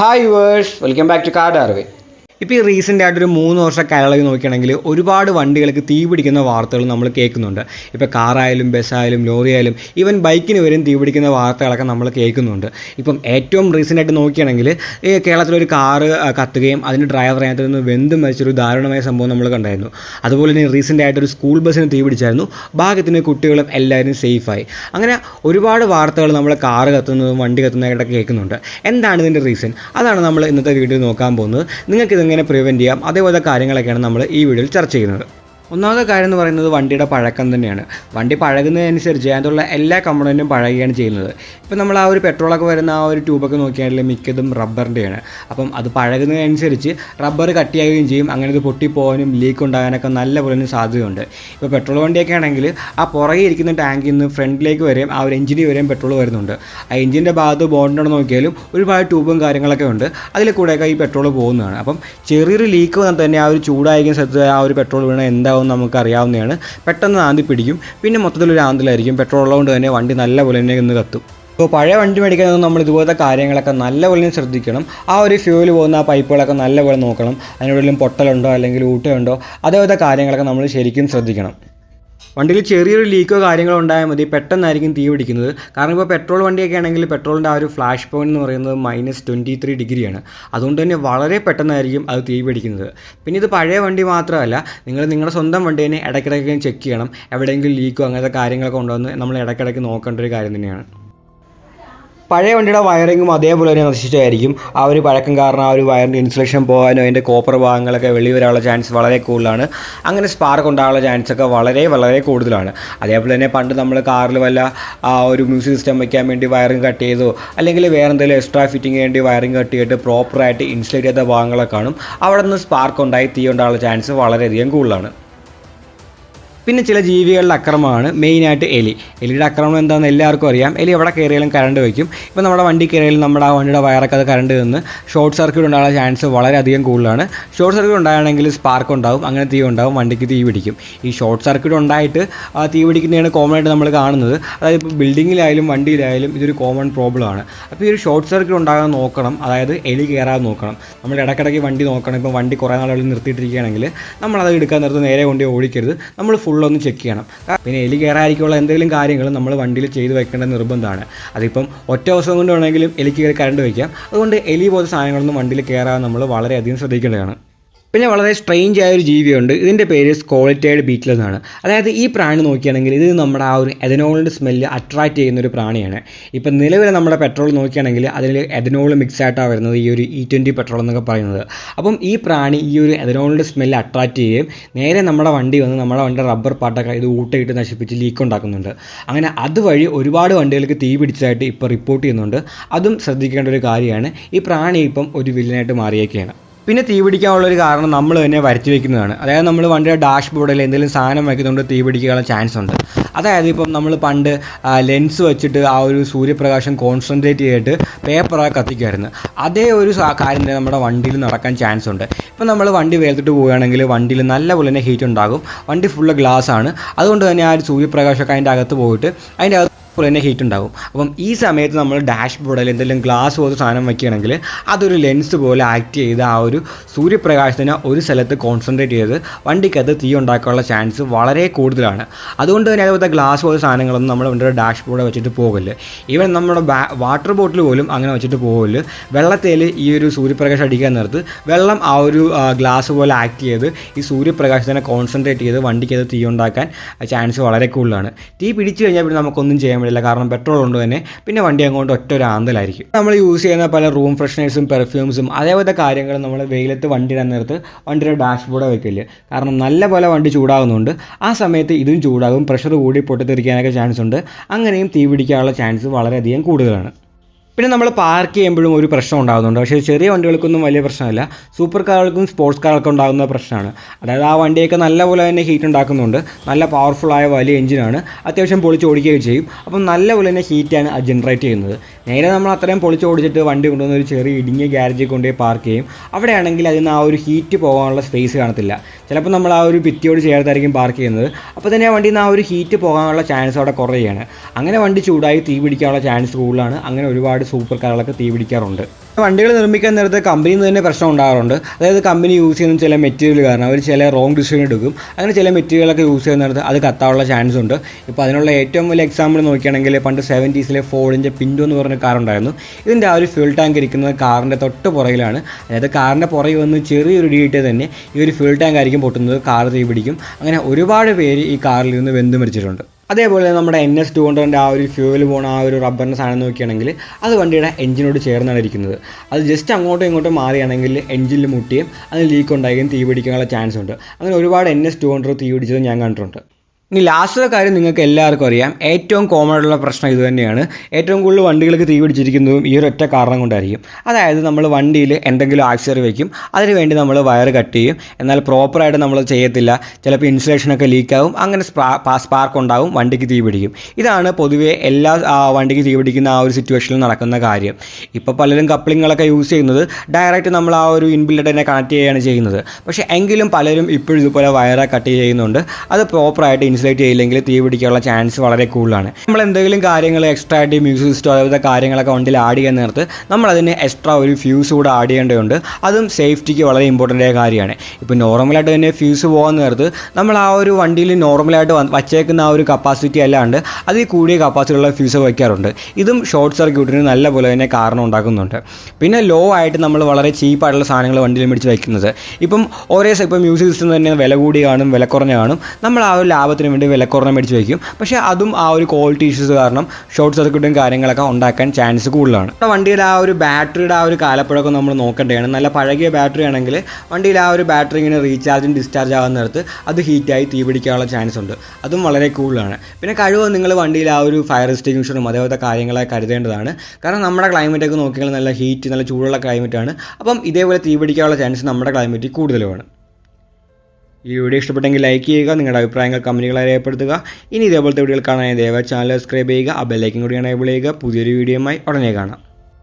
hi viewers welcome back to card അറിവ് ഇപ്പോൾ ഈ റീസെന്റ് ആയിട്ടൊരു മൂന്ന് വർഷം കാലയളവിൽ നോക്കുകയാണെങ്കിൽ ഒരുപാട് വണ്ടികൾക്ക് തീ പിടിക്കുന്ന വാർത്തകൾ നമ്മൾ കേൾക്കുന്നുണ്ട്. ഇപ്പോൾ കാറായാലും ബസ്സായാലും ലോറി ആയാലും ഈവൻ ബൈക്കിന് വരും തീ പിടിക്കുന്ന വാർത്തകളൊക്കെ നമ്മൾ കേൾക്കുന്നുണ്ട്. ഇപ്പം ഏറ്റവും റീസെന്റ് ആയിട്ട് നോക്കുകയാണെങ്കിൽ ഈ കേരളത്തിലൊരു കാറ് കത്തുകയും അതിന്റെ ഡ്രൈവർ അതിനകത്ത് നിന്ന് വെന്ത് മരിച്ചൊരു ദാരുണമായ സംഭവം നമ്മൾ കണ്ടായിരുന്നു. അതുപോലെ തന്നെ റീസെന്റ് ആയിട്ടൊരു സ്കൂൾ ബസ്സിന് തീ പിടിച്ചായിരുന്നു. ഭാഗ്യത്തിന് കുട്ടികളും എല്ലാവരും സേഫായി അങ്ങനെ ഒരുപാട് വാർത്തകൾ നമ്മൾ കാറ് കത്തുന്നതും വണ്ടി കത്തുന്നതായിട്ടൊക്കെ കേൾക്കുന്നുണ്ട്. എന്താണ് ഇതിന്റെ റീസൺ അതാണ് നമ്മൾ ഇന്നത്തെ വീഡിയോ നോക്കാൻ പോകുന്നത്. നിങ്ങൾക്ക് ഇതെങ്ങനെ പ്രിവെന്റ് ചെയ്യാം? അതേപോലത്തെ കാര്യങ്ങളൊക്കെയാണ് നമ്മൾ ഈ വീഡിയോയിൽ ചർച്ച ചെയ്യുന്നത്. ഒന്നാമത്തെ കാര്യം എന്ന് പറയുന്നത് വണ്ടിയുടെ പഴക്കം തന്നെയാണ്. വണ്ടി പഴകുന്നതനുസരിച്ച് അതിനുള്ള എല്ലാ കമ്പണന്റും പഴകുകയാണ് ചെയ്യുന്നത്. ഇപ്പം നമ്മൾ ആ ഒരു പെട്രോളൊക്കെ വരുന്ന ആ ഒരു ട്യൂബൊക്കെ നോക്കിയാണെങ്കിൽ മിക്കതും റബ്ബറിന്റെയാണ് അപ്പം അത് പഴകുന്നതനുസരിച്ച് റബ്ബർ കട്ടിയാകുകയും ചെയ്യും. അങ്ങനെ ഇത് പൊട്ടിപ്പോകാനും ലീക്ക് ഉണ്ടാകാനൊക്കെ നല്ല പോലെ സാധ്യതയുണ്ട്. ഇപ്പോൾ പെട്രോൾ വണ്ടിയൊക്കെ ആണെങ്കിൽ ആ പുറകെ ഇരിക്കുന്ന ടാങ്കിൽ നിന്ന് ഫ്രണ്ടിലേക്ക് വരെയും ആ ഒരു എഞ്ചിനിൽ വരെയും പെട്രോൾ വരുന്നുണ്ട്. ആ എഞ്ചിന്റെ ഭാഗത്ത് ബോണ്ടുണ്ടോ നോക്കിയാലും ഒരുപാട് ട്യൂബും കാര്യങ്ങളൊക്കെ ഉണ്ട്. അതിൽ കൂടെയൊക്കെ ഈ പെട്രോൾ പോകുന്നതാണ്. അപ്പം ചെറിയൊരു ലീക്ക് വന്നാൽ തന്നെ ആ ഒരു ചൂടായിരിക്കുന്ന സ്ഥലത്ത് ആ ഒരു പെട്രോൾ വീണാൽ എന്താവും നമുക്ക് അറിയാവുന്നതാണ് പെട്ടെന്ന് ആന്തി പിടിക്കും. പിന്നെ മൊത്തത്തിലൊരു ആന്തിലായിരിക്കും. പെട്രോൾ ഉള്ളതുകൊണ്ട് തന്നെ വണ്ടി നല്ലപോലെ തന്നെ ഇന്ന് കത്തും. ഇപ്പോൾ പഴയ വണ്ടി മേടിക്കാൻ നമ്മൾ ഇതുപോലത്തെ കാര്യങ്ങളൊക്കെ നല്ലപോലെ ശ്രദ്ധിക്കണം. ആ ഒരു ഫ്യൂവൽ പോകുന്ന ആ പൈപ്പുകളൊക്കെ നല്ലപോലെ നോക്കണം. അതിനുള്ളിലും പൊട്ടലുണ്ടോ അല്ലെങ്കിൽ ഊട്ടയുണ്ടോ? അതേപോലത്തെ കാര്യങ്ങളൊക്കെ നമ്മൾ ശരിക്കും ശ്രദ്ധിക്കണം. വണ്ടിയിൽ ചെറിയൊരു ലീക്കോ കാര്യങ്ങളോ ഉണ്ടായാൽ മതി. പെട്ടെന്നായിരിക്കും തീ പിടിക്കുന്നത്. കാരണം ഇപ്പോൾ പെട്രോൾ വണ്ടിയൊക്കെ ആണെങ്കിൽ പെട്രോളിന്റെ ആ ഒരു ഫ്ലാഷ് പോയിന്റ് എന്ന് പറയുന്നത് മൈനസ് ട്വന്റി ത്രീ ഡിഗ്രിയാണ് അതുകൊണ്ട് തന്നെ വളരെ പെട്ടെന്നായിരിക്കും അത് തീ പിടിക്കുന്നത്. പിന്നെ ഇത് പഴയ വണ്ടി മാത്രമല്ല നിങ്ങൾ നിങ്ങളുടെ സ്വന്തം വണ്ടി തന്നെ ഇടയ്ക്കിടയ്ക്ക് ചെക്ക് ചെയ്യണം. എവിടെയെങ്കിലും ലീക്കോ അങ്ങനത്തെ കാര്യങ്ങളൊക്കെ ഉണ്ടോ എന്ന് നമ്മൾ ഇടയ്ക്കിടയ്ക്ക് നോക്കേണ്ട ഒരു കാര്യം തന്നെയാണ്. പഴയ വണ്ടിയുടെ വയറിങ്ങും അതേപോലെ തന്നെ നശിച്ചായിരിക്കും ആ ഒരു പഴക്കം കാരണം ആ ഒരു വയറിന്റെ ഇൻസുലേഷൻ പോകാനോ അതിന്റെ കോപ്പർ ഭാഗങ്ങളൊക്കെ വെളി വരാനുള്ള ചാൻസ് വളരെ കൂടുതലാണ്. അങ്ങനെ സ്പാർക്ക് ഉണ്ടാകാനുള്ള ചാൻസ് ഒക്കെ വളരെ വളരെ കൂടുതലാണ്. അതേപോലെ തന്നെ പണ്ട് നമ്മൾ കാറിൽ വല്ല ആ ഒരു മ്യൂസിക് സിസ്റ്റം വയ്ക്കാൻ വേണ്ടി വയറിങ് കട്ട് ചെയ്തോ അല്ലെങ്കിൽ വേറെ എന്തെങ്കിലും എക്സ്ട്രാ ഫിറ്റിംഗ് വേണ്ടി വയറിങ് കട്ട് ചെയ്തിട്ട് പ്രോപ്പറായിട്ട് ഇൻസുലേറ്റ് ചെയ്ത ഭാഗങ്ങളൊക്കെ കാണും. അവിടെ നിന്ന് സ്പാർക്ക് ഉണ്ടായി തീ ഉണ്ടാകാനുള്ള ചാൻസ് വളരെയധികം കൂടുതലാണ്. പിന്നെ ചില ജീവികളുടെ അക്രമമാണ് മെയിനായിട്ട് എലി. എലിയുടെ അക്രമം എന്താണെന്ന് എല്ലാവർക്കും അറിയാം. എലി എവിടെ കയറിയാലും കറണ്ട് വയ്ക്കും. ഇപ്പോൾ നമ്മുടെ വണ്ടി കയറിയാലും നമ്മുടെ ആ വണ്ടിയുടെ വയറൊക്കെ അത് കറണ്ട് നിന്ന് ഷോർട്ട് സർക്യൂട്ട് ഉണ്ടാകാനുള്ള ചാൻസ് വളരെയധികം കൂടുതലാണ്. ഷോർട്ട് സർക്യൂട്ട് ഉണ്ടാകണമെങ്കിൽ സ്പാർക്ക് ഉണ്ടാവും. അങ്ങനെ തീ ഉണ്ടാവും. വണ്ടിക്ക് തീ പിടിക്കും. ഈ ഷോർട്ട് സർക്യൂട്ട് ഉണ്ടായിട്ട് ആ തീ പിടിക്കുന്നതാണ് കോമൺ ആയിട്ട് നമ്മൾ കാണുന്നത് അതായത് ഇപ്പോൾ ബിൽഡിങ്ങിലായാലും വണ്ടിയിലായാലും ഇതൊരു കോമൺ പ്രോബ്ലം ആണ്. അപ്പോൾ ഈ ഒരു ഷോർട്ട് സർക്യൂട്ട് ഉണ്ടാകാൻ നോക്കണം. അതായത് എലി കയറാതെ നോക്കണം. നമ്മൾ ഇടയ്ക്കിടയ്ക്ക് വണ്ടി നോക്കണം. ഇപ്പോൾ വണ്ടി കുറേ നാളുകളിൽ നിർത്തിയിട്ടിരിക്കുകയാണെങ്കിൽ നമ്മളത് എടുക്കാൻ നിർത്തി നേരെ കൊണ്ട് ഓടിക്കരുത്. നമ്മൾ ഫുള്ളൊന്ന് ചെക്ക് ചെയ്യണം. പിന്നെ എലി കയറാതിരിക്കുള്ള എന്തെങ്കിലും കാര്യങ്ങൾ നമ്മൾ വണ്ടിയിൽ ചെയ്ത് വെക്കേണ്ട നിർബന്ധമാണ്. അതിപ്പം ഒറ്റ ദിവസം കൊണ്ട് വേണമെങ്കിലും എലിക്ക് കയറി കറണ്ട് വയ്ക്കാം. അതുകൊണ്ട് എലി പോലത്തെ സാധനങ്ങളൊന്നും വണ്ടിയിൽ കയറാതെ നമ്മൾ വളരെയധികം ശ്രദ്ധിക്കേണ്ടതാണ്. പിന്നെ വളരെ സ്ട്രെയിഞ്ച് ആയ ഒരു ജീവിയുണ്ട്. ഇതിന്റെ പേര് സ്കോളിറ്റേഡ് ബീറ്റിൽ എന്നാണ്. അതായത് ഈ പ്രാണി നോക്കുകയാണെങ്കിൽ ഇത് നമ്മുടെ ആ ഒരു എഥനോളിന്റെ സ്മെല്ല് അട്രാക്റ്റ് ചെയ്യുന്ന ഒരു പ്രാണിയാണ്. ഇപ്പം നിലവിൽ നമ്മുടെ പെട്രോൾ നോക്കുകയാണെങ്കിൽ അതിൽ എഥനോൾ മിക്സ് ആയിട്ടാണ് വരുന്നത് ഈ ഒരു ഇ ട്വന്റി പെട്രോൾ എന്നൊക്കെ പറയുന്നത്. അപ്പം ഈ പ്രാണി ഈ ഒരു എഥനോളിന്റെ സ്മെല്ല് അട്രാക്റ്റ് ചെയ്യുകയും നേരെ നമ്മുടെ വണ്ടി വന്ന് നമ്മുടെ വണ്ടി റബ്ബർ പാട്ടൊക്കെ ഇത് ഊട്ടയിട്ട് നശിപ്പിച്ച് ലീക്ക് ഉണ്ടാക്കുന്നുണ്ട്. അങ്ങനെ അതുവഴി ഒരുപാട് വണ്ടികൾക്ക് തീ പിടിച്ചതായിട്ട് ഇപ്പോൾ റിപ്പോർട്ട് ചെയ്യുന്നുണ്ട്. അതും ശ്രദ്ധിക്കേണ്ട ഒരു കാര്യമാണ്. ഈ പ്രാണി ഇപ്പം ഒരു വില്ലനായിട്ട് മാറിയേക്കുകയാണ് പിന്നെ തീ പിടിക്കാനുള്ളൊരു കാരണം നമ്മൾ തന്നെ വരുത്തി വെക്കുന്നതാണ്. അതായത് നമ്മൾ വണ്ടിയുടെ ഡാഷ് ബോർഡിൽ എന്തെങ്കിലും സാധനം വയ്ക്കുന്നതുകൊണ്ട് തീ പിടിക്കാനുള്ള ചാൻസ് ഉണ്ട്. അതായത് ഇപ്പം നമ്മൾ പണ്ട് ലെൻസ് വെച്ചിട്ട് ആ ഒരു സൂര്യപ്രകാശം കോൺസെൻട്രേറ്റ് ചെയ്തിട്ട് പേപ്പറൊക്കെ കത്തിക്കുമായിരുന്നു. അതേ ഒരു കാര്യം തന്നെ നമ്മുടെ വണ്ടിയിൽ നടക്കാൻ ചാൻസ് ഉണ്ട്. ഇപ്പം നമ്മൾ വണ്ടി വേർത്തിട്ട് പോവുകയാണെങ്കിൽ വണ്ടിയിൽ നല്ലപോലെ തന്നെ ഹീറ്റ് ഉണ്ടാകും. വണ്ടി ഫുള്ള് ഗ്ലാസ് ആണ്. അതുകൊണ്ട് തന്നെ ആ ഒരു സൂര്യപ്രകാശമൊക്കെ അതിന്റെ അകത്ത് പോയിട്ട് അതിന്റെ അകത്ത് പോലെ തന്നെ ഹീറ്റ് ഉണ്ടാവും. അപ്പം ഈ സമയത്ത് നമ്മൾ ഡാഷ് ബോർഡിൽ എന്തെങ്കിലും ഗ്ലാസ് പോലത്തെ സാധനം വയ്ക്കുകയാണെങ്കിൽ അതൊരു ലെൻസ് പോലെ ആക്ട് ചെയ്ത് ആ ഒരു സൂര്യപ്രകാശത്തിനെ ഒരു സ്ഥലത്ത് കോൺസെൻട്രേറ്റ് ചെയ്ത് വണ്ടിക്കകത്ത് തീ ഉണ്ടാക്കാനുള്ള ചാൻസ് വളരെ കൂടുതലാണ്. അതുകൊണ്ട് തന്നെ അതുപോലത്തെ ഗ്ലാസ് പോലത്തെ സാധനങ്ങളൊന്നും നമ്മൾ വണ്ടിയുടെ ഡാഷ് ബോർഡ് വെച്ചിട്ട് പോകില്ല ഈവൻ നമ്മുടെ വാട്ടർ ബോട്ടിൽ പോലും അങ്ങനെ വെച്ചിട്ട് പോകില്ല വെള്ളത്തിൽ ഈ ഒരു സൂര്യപ്രകാശം അടിക്കാൻ നേരത്ത് വെള്ളം ആ ഒരു ഗ്ലാസ് പോലെ ആക്ട് ചെയ്ത് ഈ സൂര്യപ്രകാശത്തിനെ കോൺസെൻട്രേറ്റ് ചെയ്ത് വണ്ടിക്കകത്ത് തീ ഉണ്ടാക്കാൻ ചാൻസ് വളരെ കൂടുതലാണ്. തീ പിടിച്ചു കഴിഞ്ഞാൽ പിന്നെ നമുക്കൊന്നും ചെയ്യാൻ പറ്റില്ല കാരണം പെട്രോൾ കൊണ്ട് തന്നെ പിന്നെ വണ്ടി അങ്ങോട്ട് ഒറ്റ ഒരു ആന്തലായിരിക്കും. നമ്മൾ യൂസ് ചെയ്യുന്ന പല റൂം ഫ്രഷ്നേഴ്സും പെർഫ്യൂംസും അതേപോലത്തെ കാര്യങ്ങൾ നമ്മൾ വെയിലത്ത് വണ്ടി നേരത്ത് വണ്ടിയുടെ ഡാഷ് ബോർഡ് വെക്കില്ല? കാരണം നല്ല പോലെ വണ്ടി ചൂടാകുന്നുണ്ട് ആ സമയത്ത് ഇതും ചൂടാകും. പ്രഷർ കൂടി പൊട്ടിത്തെറിക്കാനൊക്കെ ചാൻസ് ഉണ്ട്. അങ്ങനെയും തീ പിടിക്കാനുള്ള ചാൻസ് വളരെയധികം കൂടുതലാണ്. പിന്നെ നമ്മൾ പാർക്ക് ചെയ്യുമ്പോഴും ഒരു പ്രശ്നം ഉണ്ടാകുന്നുണ്ട്. പക്ഷേ ചെറിയ വണ്ടികൾക്കൊന്നും വലിയ പ്രശ്നമില്ല. സൂപ്പർ കാറുകൾക്കും സ്പോർട്സ് കാറുകൾക്കും ഉണ്ടാകുന്ന പ്രശ്നമാണ്. അതായത് ആ വണ്ടിയൊക്കെ നല്ലപോലെ തന്നെ ഹീറ്റ് ഉണ്ടാക്കുന്നുണ്ട്. നല്ല പവർഫുള്ളായ വലിയ എഞ്ചിനാണ് അത്യാവശ്യം പൊളിച്ച് ഓടിക്കുകയും ചെയ്യും. അപ്പം നല്ലപോലെ തന്നെ ഹീറ്റാണ് ജനറേറ്റ് ചെയ്യുന്നത്. നേരെ നമ്മൾ അത്രയും പൊളിച്ച് ഓടിച്ചിട്ട് വണ്ടി കൊണ്ടുവന്ന് ഒരു ചെറിയ ഇടുങ്ങിയ ഗ്യാരേജിൽ കൊണ്ടുപോയി പാർക്ക് ചെയ്യും. അവിടെയാണെങ്കിൽ അതിന് ആ ഒരു ഹീറ്റ് പോകാനുള്ള സ്പേസ് കാണത്തില്ല. ചിലപ്പോൾ നമ്മൾ ആ ഒരു ഭിത്തിയോട് ചേർത്തായിരിക്കും പാർക്ക് ചെയ്യുന്നത്. അപ്പോൾ തന്നെ ആ വണ്ടിയിൽ നിന്ന് ആ ഒരു ഹീറ്റ് പോകാനുള്ള ചാൻസ് അവിടെ കുറയുകയാണ്. അങ്ങനെ വണ്ടി ചൂടായി തീ പിടിക്കാനുള്ള ചാൻസ് കൂടുതലാണ്. അങ്ങനെ ഒരുപാട് സൂപ്പർ കാറുകളൊക്കെ തീ പിടിക്കാറുണ്ട്. വണ്ടികൾ നിർമ്മിക്കാൻ നേരത്തെ കമ്പനിയിൽ തന്നെ പ്രശ്നം ഉണ്ടാകാറുണ്ട് അതായത് കമ്പനി യൂസ് ചെയ്യുന്ന ചില മെറ്റീരിയൽ കാരണം അവർ ചില റോങ് ഡിസൈൻ എടുക്കും. അങ്ങനെ ചില മെറ്റീരിയലൊക്കെ യൂസ് ചെയ്യുന്ന നേരത്തെ അത് കത്താനുള്ള ചാൻസ് ഉണ്ട്. ഇപ്പോൾ അതിനുള്ള ഏറ്റവും വലിയ എക്സാമ്പിൾ നോക്കുകയാണെങ്കിൽ പണ്ട് സെവന്റീസിലെ ഫോർഡിന്റെ പിൻഡോ എന്ന് പറഞ്ഞ കാർ ഉണ്ടായിരുന്നു. ഇതിന്റെ ആ ഒരു ഫ്യൂൽ ടാങ്ക് ഇരിക്കുന്നത് കാറിന്റെ തൊട്ട് പുറകിലാണ്. അതായത് കാറിന്റെ പുറകിൽ വന്ന് ചെറിയൊരു ഡീറ്റെ തന്നെ ഈ ഒരു ഫ്യൂൽ ടാങ്ക് ആയിരിക്കും പൊട്ടുന്നത്. കാർ തീ പിടിക്കും അങ്ങനെ ഒരുപാട് പേര് ഈ കാറിൽ നിന്ന് വെന്ത് മരിച്ചിട്ടുണ്ട് അതേപോലെ നമ്മുടെ എൻ എസ് ടു ഹൺഡ്രഡിന്റെ ആ ഒരു ഫ്യൂവൽ പോണ ആ ഒരു റബ്ബറിന്റെ സാധനം നോക്കുകയാണെങ്കിൽ അത് വണ്ടിയുടെ എഞ്ചിനോട് ചേർന്നാണ് ഇരിക്കുന്നത്. അത് ജസ്റ്റ് അങ്ങോട്ടും ഇങ്ങോട്ടും മാറിയാണെങ്കിൽ എഞ്ചിനിൽ മുട്ടിയും അതിന് ലീക്ക് ഉണ്ടാകുകയും തീ പിടിക്കാനുള്ള ചാൻസ് ഉണ്ട്. അങ്ങനെ ഒരുപാട് എൻ എസ് ടു ഹൺഡ്രഡ് തീ പിടിച്ചത് ഞാൻ കണ്ടിട്ടുണ്ട്. ഇനി ലാസ്റ്റത്തെ കാര്യം നിങ്ങൾക്ക് എല്ലാവർക്കും അറിയാം. ഏറ്റവും കോമൺ ആയിട്ടുള്ള പ്രശ്നം ഇത് തന്നെയാണ്. ഏറ്റവും കൂടുതൽ വണ്ടികൾക്ക് തീ പിടിച്ചിരിക്കുന്നതും ഈ ഒരൊറ്റ കാരണം കൊണ്ടായിരിക്കും. അതായത് നമ്മൾ വണ്ടിയിൽ എന്തെങ്കിലും ആക്സറി വയ്ക്കും അതിനുവേണ്ടി നമ്മൾ വയർ കട്ട് ചെയ്യും. എന്നാൽ പ്രോപ്പറായിട്ട് നമ്മൾ ചെയ്യത്തില്ല. ചിലപ്പോൾ ഇൻസുലേഷനൊക്കെ ലീക്കാവും അങ്ങനെ സ്പാർക്ക് ഉണ്ടാവും. വണ്ടിക്ക് തീ പിടിക്കും. ഇതാണ് പൊതുവേ എല്ലാ വണ്ടിക്ക് തീ പിടിക്കുന്ന ആ ഒരു സിറ്റുവേഷനിൽ നടക്കുന്ന കാര്യം. ഇപ്പോൾ പലരും കപ്ലിങ്ങുകളൊക്കെ യൂസ് ചെയ്യുന്നത് ഡയറക്റ്റ് നമ്മൾ ആ ഒരു ഇൻബിൽഡ് കണക്ട് ചെയ്യുകയാണ് ചെയ്യുന്നത്. പക്ഷേ എങ്കിലും പലരും ഇപ്പോഴും ഇതുപോലെ വയറ കട്ട് ചെയ്യുന്നുണ്ട്. അത് പ്രോപ്പറായിട്ട് ഇൻസുലേറ്റ് ചെയ്യില്ലെങ്കിൽ തീ പിടിക്കാനുള്ള ചാൻസ് വളരെ കൂടുതലാണ്. നമ്മൾ എന്തെങ്കിലും കാര്യങ്ങൾ എക്സ്ട്രാ ആയിട്ട് മ്യൂസിക് സിസ്റ്റം അതായത് കാര്യങ്ങളൊക്കെ വണ്ടിയിൽ ആഡ് ചെയ്യാൻ നേരത്ത് നമ്മൾ അതിന് എക്സ്ട്രാ ഒരു ഫ്യൂസ് കൂടെ ആഡ് ചെയ്യേണ്ടതുണ്ട്. അതും സേഫ്റ്റിക്ക് വളരെ ഇമ്പോർട്ടന്റ് ആയ കാര്യമാണ്. ഇപ്പോൾ നോർമലായിട്ട് തന്നെ ഫ്യൂസ് പോകാൻ നേരത്ത് നമ്മൾ ആ ഒരു വണ്ടിയിൽ നോർമലായിട്ട് വച്ചേക്കുന്ന ആ ഒരു കപ്പാസിറ്റി അല്ലാണ്ട് അതിൽ കൂടിയ കപ്പാസിറ്റിയുള്ള ഫ്യൂസ് വയ്ക്കാറുണ്ട്. ഇതും ഷോർട്ട് സർക്യൂട്ടിന് നല്ല പോലെ തന്നെ കാരണം ഉണ്ടാക്കുന്നുണ്ട്. പിന്നെ ലോ ആയിട്ട് നമ്മൾ വളരെ ചീപ്പായിട്ടുള്ള സാധനങ്ങൾ വണ്ടിയിൽ മേടിച്ച് വയ്ക്കുന്നത്. ഇപ്പം ഒരേ ഇപ്പം മ്യൂസിക് സിസ്റ്റം തന്നെ വില കൂടി കാണും വില കുറഞ്ഞ കാണും. നമ്മൾ ആ ഒരു ലാഭത്തിന് വേണ്ടി വില കുറഞ്ഞ മേടിച്ച് വയ്ക്കും. പക്ഷേ അതും ആ ഒരു ക്വാളിറ്റി ഇഷ്യൂസ് കാരണം ഷോർട്ട് സർക്യൂട്ടും കാര്യങ്ങളൊക്കെ ഉണ്ടാക്കാൻ ചാൻസ് കൂടുതലാണ്. നമ്മുടെ വണ്ടിയുടെ ആ ഒരു ബാറ്ററിയുടെ ആ ഒരു കാലപ്പഴക്കം നമ്മൾ നോക്കേണ്ടതാണ്. നല്ല പഴകിയ ബാറ്ററി ആണെങ്കിൽ വണ്ടിയിൽ ആ ഒരു ബാറ്ററി ഇങ്ങനെ റീചാർജും ഡിസ്ചാർജ് ആകുന്ന നേരത്ത് അത് ഹീറ്റായി തീ പിടിക്കാനുള്ള ചാൻസ് ഉണ്ട്. അതും വളരെ കൂടുതലാണ്. പിന്നെ കഴിവ് നിങ്ങൾ വണ്ടിയിൽ ആ ഒരു ഫയർ എക്സ്റ്റിങ്ഷനും അതേപോലത്തെ കാര്യങ്ങളെ കരുതേണ്ടതാണ്. കാരണം നമ്മുടെ ക്ലൈമറ്റ് ഒക്കെ നോക്കിയാൽ നല്ല ഹീറ്റ് നല്ല ചൂടുള്ള ആണ്. അപ്പം ഇതേപോലെ തീ പിടിക്കാനുള്ള ചാൻസ് നമ്മുടെ ക്ലൈമറ്റിൽ കൂടുതലുമാണ്. ഈ വീഡിയോ ഇഷ്ടപ്പെട്ടെങ്കിൽ ലൈക്ക് ചെയ്യുക നിങ്ങളുടെ അഭിപ്രായങ്ങൾ കമന്റുകളായി രേഖപ്പെടുത്തുക ഇനി ഇതേപോലത്തെ വീഡിയോകൾ കാണാൻ ദയവായി ചാനൽ സബ്സ്ക്രൈബ് ചെയ്യുക ആ ബെല്ലൈക്കും കൂടി എനേബിൾ ചെയ്യുക. പുതിയൊരു വീഡിയോയുമായി ഉടനെ കാണാം.